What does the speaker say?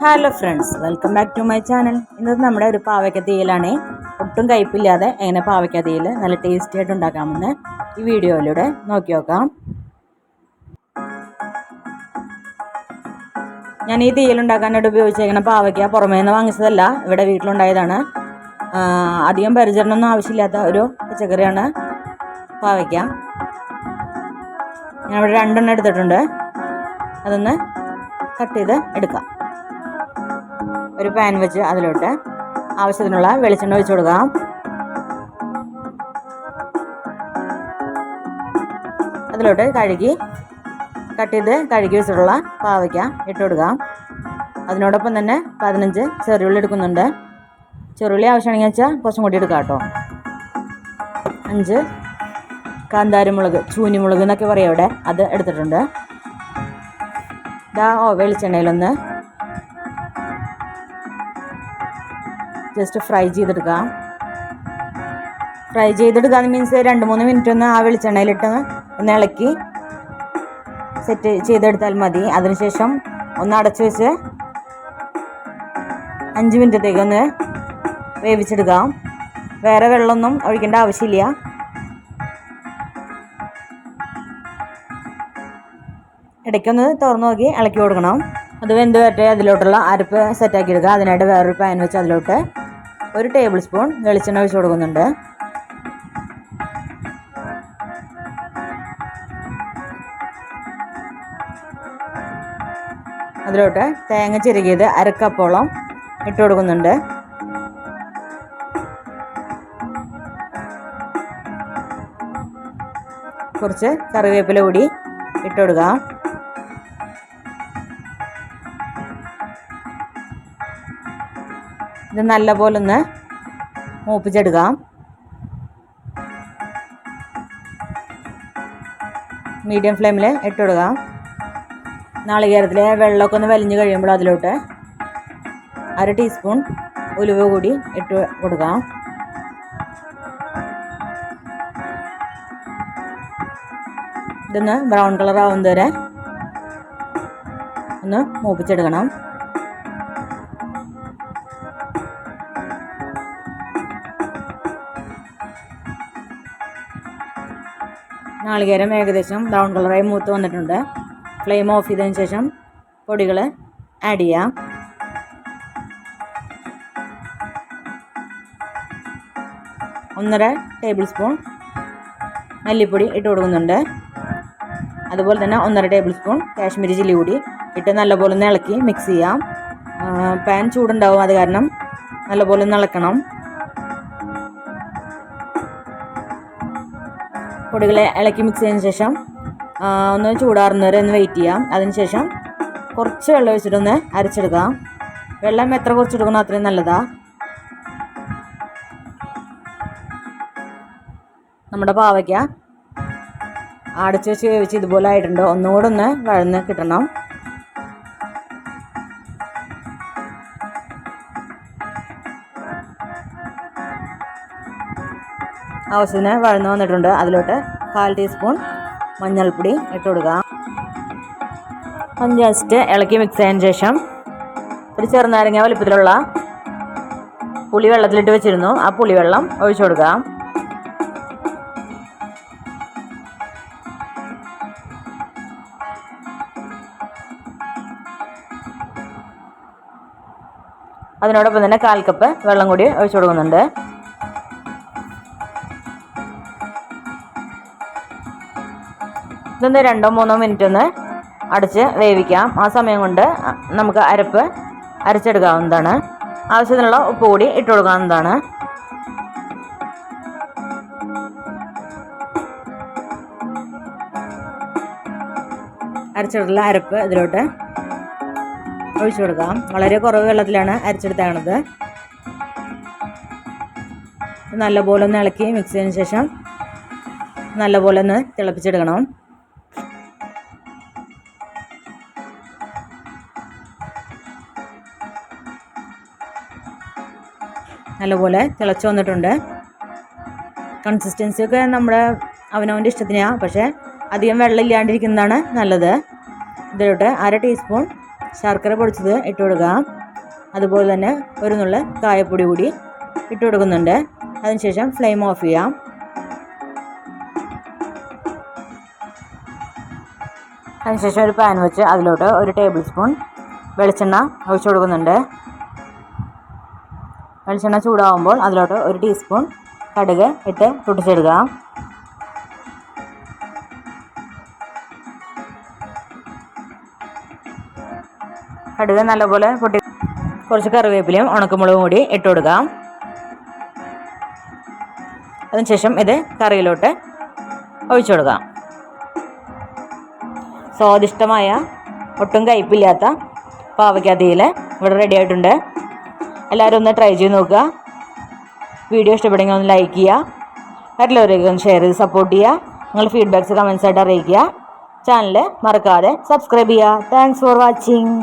Hello friends welcome back to my channel ഇന്ന് നമ്മുടെ ഒരു പാവയ്ക്ക തീയിലാണ് ഒട്ടും കയ്പില്ലാതെ എങ്ങനെ പാവയ്ക്ക തീയൽ നല്ല ടേസ്റ്റി ആയിട്ട് ഉണ്ടാക്കാമെന്ന് ഈ വീഡിയോയിലൂടെ നോക്കി നോക്കാം. ഞാൻ ഈ തീയിൽ ഉണ്ടാക്കാനായിട്ട് ഉപയോഗിച്ചേക്കുന്ന പാവയ്ക്ക പുറമേ നിന്ന് വാങ്ങിച്ചതല്ല ഇവിടെ വീട്ടിലുണ്ടായതാണ്. അധികം പരിചരണമൊന്നും ആവശ്യമില്ലാത്ത ഒരു പച്ചക്കറിയാണ് പാവയ്ക്ക. ഞാൻ ഇവിടെ രണ്ടെണ്ണം എടുത്തിട്ടുണ്ട്. അതൊന്ന് കട്ട് ചെയ്ത് എടുക്കാം. ഒരു പാൻ വെച്ച് അതിലോട്ട് ആവശ്യത്തിനുള്ള വെളിച്ചെണ്ണ ഒഴിച്ചു കൊടുക്കാം. അതിലോട്ട് കഴുകി കട്ട് ചെയ്ത് കഴുകി വെച്ചിട്ടുള്ള പാവയ്ക്ക ഇട്ട് കൊടുക്കാം. അതിനോടൊപ്പം തന്നെ പതിനഞ്ച് ചെറുള്ളി എടുക്കുന്നുണ്ട്. ചെറുള്ളി ആവശ്യമാണെങ്കിൽ വെച്ചാൽ കുറച്ചും കൂടി എടുക്കാം കേട്ടോ. അഞ്ച് കാന്താരിമുളക് ചൂനിമുളക് എന്നൊക്കെ പറയാം ഇവിടെ. അത് എടുത്തിട്ടുണ്ട്. ഇതാ ഓ വെളിച്ചെണ്ണയിലൊന്ന് ജസ്റ്റ് ഫ്രൈ ചെയ്തെടുക്കുക. ഫ്രൈ ചെയ്തെടുക്കുക മീൻസ് രണ്ട് മൂന്ന് മിനിറ്റ് ഒന്ന് ആ വെളിച്ചെണ്ണയിലിട്ട് ഒന്ന് ഇളക്കി സെറ്റ് ചെയ്തെടുത്താൽ മതി. അതിനുശേഷം ഒന്ന് അടച്ചു വെച്ച് അഞ്ച് മിനിറ്റത്തേക്ക് ഒന്ന് വേവിച്ചെടുക്കാം വേറെ വെള്ളമൊന്നും ഒഴിക്കേണ്ട ആവശ്യമില്ല. ഇടയ്ക്കൊന്ന് തുറന്നു നോക്കി ഇളക്കി കൊടുക്കണം. അത് വെന്ത് വരട്ടെ അതിലോട്ടുള്ള അരപ്പ് സെറ്റാക്കി എടുക്കുക. അതിനായിട്ട് വേറൊരു പാൻ വെച്ച് അതിലോട്ട് ഒരു ടേബിൾ സ്പൂൺ വെളിച്ചെണ്ണ ഒഴിച്ച് കൊടുക്കുന്നുണ്ട്. അതിലോട്ട് തേങ്ങ ചിരകിയത് അരക്കപ്പോളം ഇട്ട് കൊടുക്കുന്നുണ്ട്. കുറച്ച് കറിവേപ്പില കൂടി ഇട്ട് കൊടുക്കാം. ഇത് നല്ലപോലെ ഒന്ന് മൂപ്പിച്ചെടുക്കാം. മീഡിയം ഫ്ലെയിമിൽ ഇട്ട് കൊടുക്കാം. നാളികേരത്തിലെ വെള്ളമൊക്കെ ഒന്ന് വലിഞ്ഞ് കഴിയുമ്പോൾ അതിലോട്ട് അര ടീസ്പൂൺ ഉലുവ കൂടി ഇട്ട് കൊടുക്കാം. ഇതൊന്ന് ബ്രൗൺ കളർ ആവുന്നതുവരെ ഒന്ന് മൂപ്പിച്ചെടുക്കണം. നാളികേരം ഏകദേശം ബ്രൗൺ കളറായി മൂത്ത് വന്നിട്ടുണ്ട്. ഫ്ലെയിം ഓഫ് ചെയ്തതിന് ശേഷം പൊടികൾ ആഡ് ചെയ്യാം. ഒന്നര ടേബിൾ സ്പൂൺ മല്ലിപ്പൊടി ഇട്ട് കൊടുക്കുന്നുണ്ട്. അതുപോലെ തന്നെ ഒന്നര ടേബിൾ സ്പൂൺ കാശ്മീരി ചില്ലി കൂടി ഇട്ട് നല്ലപോലെ ഒന്ന് ഇളക്കി മിക്സ് ചെയ്യാം. പാൻ ചൂടുണ്ടാവും അത് കാരണം നല്ലപോലെ ഒന്ന് ഇളക്കണം. പൊടികളെ ഇളക്കി മിക്സ് ചെയ്തതിന് ശേഷം ഒന്ന് ചൂടാറുന്നവരെ ഒന്ന് വെയിറ്റ് ചെയ്യാം. അതിനുശേഷം കുറച്ച് വെള്ളം ഒഴിച്ചിട്ടൊന്ന് അരച്ചെടുക്കാം. വെള്ളം എത്ര കുറച്ചെടുക്കണോ അത്രയും നല്ലതാ. നമ്മുടെ പാവയ്ക്ക അടച്ചു വെച്ച് വേവിച്ച് ഇതുപോലെ ആയിട്ടുണ്ട്? ഒന്നുകൂടെ ഒന്ന് വഴന്ന് കിട്ടണം. ആവശ്യത്തിന് വഴന്നു വന്നിട്ടുണ്ട്. അതിലോട്ട് കാൽ ടീസ്പൂൺ മഞ്ഞൾപ്പൊടി ഇട്ട് കൊടുക്കുക അത് ജസ്റ്റ് ഇളക്കി മിക്സ് ചെയ്തതിന് ശേഷം ഒരു ചെറുനാരങ്ങ വലിപ്പത്തിലുള്ള പുളി വെള്ളത്തിലിട്ട് വെച്ചിരുന്നു. ആ പുളിവെള്ളം ഒഴിച്ചു കൊടുക്കുക അതിനോടൊപ്പം തന്നെ കാൽ കപ്പ് വെള്ളം കൂടി ഒഴിച്ചു കൊടുക്കുന്നുണ്ട്. ഇതൊന്ന് രണ്ടോ മൂന്നോ മിനിറ്റ് ഒന്ന് അടച്ച് വേവിക്കാം. ആ സമയം കൊണ്ട് നമുക്ക് അരപ്പ് അരച്ചെടുക്കാവുന്നതാണ്. ആവശ്യത്തിനുള്ള ഉപ്പ് കൂടി ഇട്ട് കൊടുക്കാവുന്നതാണ്. അരച്ചെടുത്തുള്ള അരപ്പ് ഇതിലോട്ട് ഒഴിച്ചു കൊടുക്കാം. വളരെ കുറവ് വെള്ളത്തിലാണ് അരച്ചെടുത്താണത്. നല്ലപോലെ ഒന്ന് ഇളക്കി മിക്സ് ചെയ്തതിന് ശേഷം നല്ലപോലെ ഒന്ന് തിളപ്പിച്ചെടുക്കണം. നല്ലപോലെ തിളച്ച് വന്നിട്ടുണ്ട്. കൺസിസ്റ്റൻസി ഒക്കെ നമ്മുടെ അവനവന്റെ ഇഷ്ടത്തിനാണ് പക്ഷേ അധികം വെള്ളം ഇല്ലാണ്ടിരിക്കുന്നതാണ് നല്ലത്. ഇതിലോട്ട് അര ടീസ്പൂൺ ശർക്കര പൊടിച്ചത് ഇട്ട് കൊടുക്കുക അതുപോലെ തന്നെ ഒരു നുള്ള കായപ്പൊടി കൂടി ഇട്ട് കൊടുക്കുന്നുണ്ട്. അതിനുശേഷം ഫ്ലെയിം ഓഫ് ചെയ്യാം. അതിനുശേഷം ഒരു പാൻ വെച്ച് അതിലോട്ട് ഒരു ടേബിൾ സ്പൂൺ വെളിച്ചെണ്ണ ഒഴിച്ചു കൊടുക്കുന്നുണ്ട്. വെളിച്ചെണ്ണ ചൂടാവുമ്പോൾ അതിലോട്ട് ഒരു ടീസ്പൂൺ കടുക് ഇട്ട് പൊട്ടിച്ചെടുക്കുക. കടുക് നല്ലപോലെ പൊട്ടി കുറച്ച് കറിവേപ്പിലയും ഉണക്കമുളകും കൂടി ഇട്ട് കൊടുക്കുക. അതിനുശേഷം ഇത് കറിയിലോട്ട് ഒഴിച്ചു കൊടുക്കാം സ്വാദിഷ്ടമായ ഒട്ടും കയ്പില്ലാത്ത പാവയ്ക്കാതിയിൽ ഇവിടെ റെഡി ആയിട്ടുണ്ട്. എല്ലാവരും ഒന്ന് ട്രൈ ചെയ്ത് നോക്കുക. വീഡിയോ ഇഷ്ടപ്പെടുമെങ്കിൽ ഒന്ന് ലൈക്ക് ചെയ്യുക. മറ്റുള്ളവരേക്ക് ഒന്ന് ഷെയർ ചെയ്ത് സപ്പോർട്ട് ചെയ്യുക. നിങ്ങൾ ഫീഡ്ബാക്ക്സ് കമൻസ് ആയിട്ട് അറിയിക്കുക. ചാനൽ മറക്കാതെ സബ്സ്ക്രൈബ് ചെയ്യുക. Thanks for watching